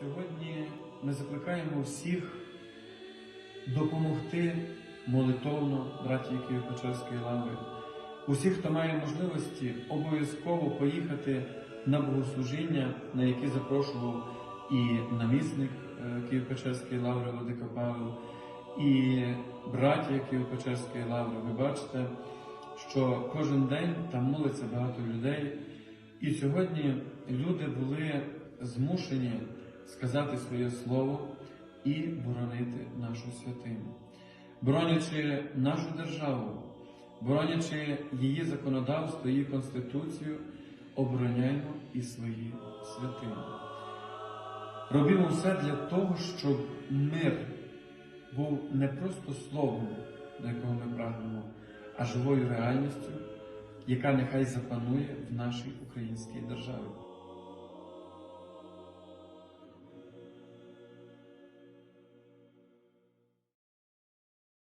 Сьогодні ми закликаємо всіх допомогти молитовно братії Києво-Печерської лаври. Усіх, хто має можливості, обов'язково поїхати на богослужіння, на які запрошував і намісник е, Києво-Печерської лаври Владика Павел, і братія Києво-Печерської лаври. Ви бачите, що кожен день там молиться багато людей. І сьогодні люди були змушені сказати своє слово і боронити нашу святиню, боронячи нашу державу, боронячи її законодавство, її конституцію, обороняємо і свої святині. Робимо все для того, щоб мир був не просто словом, до якого ми прагнемо, а живою реальністю, яка нехай запанує в нашій українській державі.